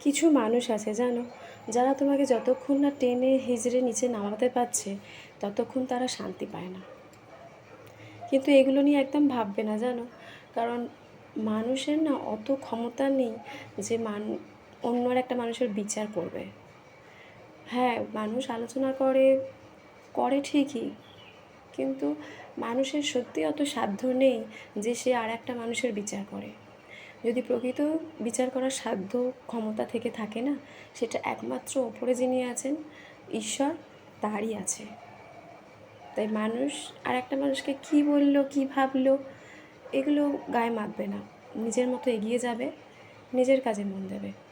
কিছু মানুষ আছে, জানো? যারা তোমাকে যতক্ষণ না টেনে হিজড়ে নিচে নামাতে পারছে, ততক্ষণ তারা শান্তি পায় না। কিন্তু এগুলো নিয়ে একদম ভাববে না, জানো? কারণ মানুষের না অত ক্ষমতা নেই যে মান, অন্য একটা মানুষের বিচার করবে। হ্যাঁ মানুষ আলোচনা করে করে ঠিকই, কিন্তু মানুষের সত্যি অত সাধ্য নেই যে সে আর একটা মানুষের বিচার করে। যদি প্রকৃত বিচার করার সাধ্য ক্ষমতা থেকে থাকে না, সেটা একমাত্র ওপরে যিনি আছেন, ঈশ্বর তারই আছে। তাই মানুষ, আর একটা মানুষকে কি বলল, কি ভাবল, এগুলো গায়ে মাখবে না। নিজের মতো এগিয়ে যাবে, নিজের কাজে মন দেবে।